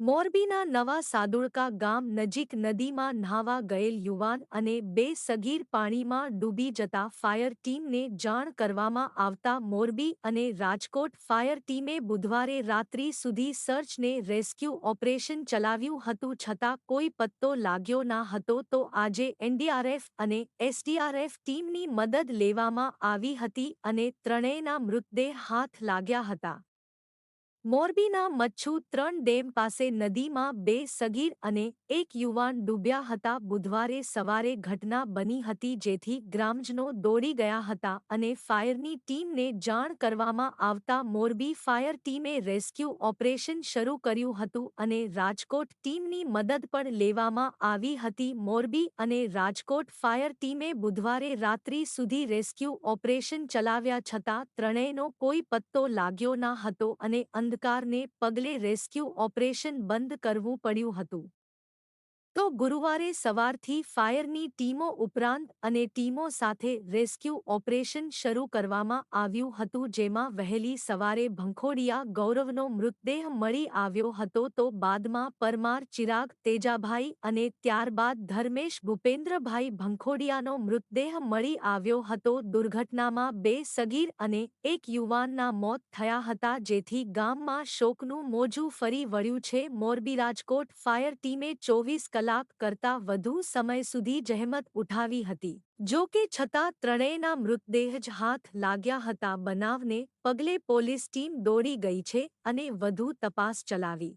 મોરબીના નવા સાદુળકા ગામ નજીક નદીમાં ન્હાવા ગયેલ યુવાન અને બે સગીર પાણીમાં ડૂબી જતા ફાયર ટીમને જાણ કરવામાં આવતા મોરબી અને રાજકોટ ફાયર ટીમે બુધવારે રાત્રિ સુધી સર્ચને રેસ્ક્યુ ઓપરેશન ચલાવ્યું હતું છતાં કોઈ પત્તો લાગ્યો ના હતો તો આજે એનડીઆરએફ અને એસડીઆરએફ ટીમની મદદ લેવામાં આવી હતી અને ત્રણેયના મૃતદેહ હાથ લાગ્યા હતા. મોરબીના મચ્છુ ત્રણ ડેમ પાસે નદીમાં બે સગીર અને એક યુવાન ડૂબ્યા હતા. બુધવારે સવારે ઘટના બની હતી જેથી ગ્રામજનો દોડી ગયા હતા અને ફાયરની ટીમને જાણ કરવામાં આવતા મોરબી ફાયર ટીમે રેસ્ક્યુ ઓપરેશન શરૂ કર્યું હતું અને રાજકોટ ટીમની મદદ પણ લેવામાં આવી હતી. મોરબી અને રાજકોટ ફાયર ટીમે બુધવારે રાત્રિ સુધી રેસ્ક્યુ ઓપરેશન ચલાવ્યા છતાં ત્રણેયનો કોઈ પત્તો લાગ્યો ના હતો અને અંધકારને પગલે રેસ્ક્યુ ઓપરેશન બંધ કરવું પડ્યું હતું. તો ગુરુવારે સવારથી ફાયરની ટીમો ઉપરાંત અને ટીમો સાથે રેસ્ક્યુ ઓપરેશન શરૂ કરવામાં આવ્યું હતું, જેમાં વહેલી સવારે ભંખોડિયા ગૌરવનો મૃતદેહ મળી આવ્યો હતો. તો બાદમાં પરમાર ચિરાગ તેજાભાઈ અને ત્યારબાદ ધર્મેશ ભૂપેન્દ્રભાઈ ભંખોડિયાનો મૃતદેહ મળી આવ્યો હતો. દુર્ઘટનામાં બે સગીર અને એક યુવાનના મોત થયા હતા, જેથી ગામમાં શોકનું મોજું ફરી વળ્યું છે. મોરબી રાજકોટ ફાયર ટીમે ચોવીસ કલાક કરતાં વધુ સમય સુધી જહેમત ઉઠાવી હતી. જો કે છતાં ત્રણેયના મૃતદેહ જ હાથ લાગ્યા હતા. બનાવને પગલે પોલીસ ટીમ દોડી ગઈ છે અને વધુ તપાસ ચલાવી.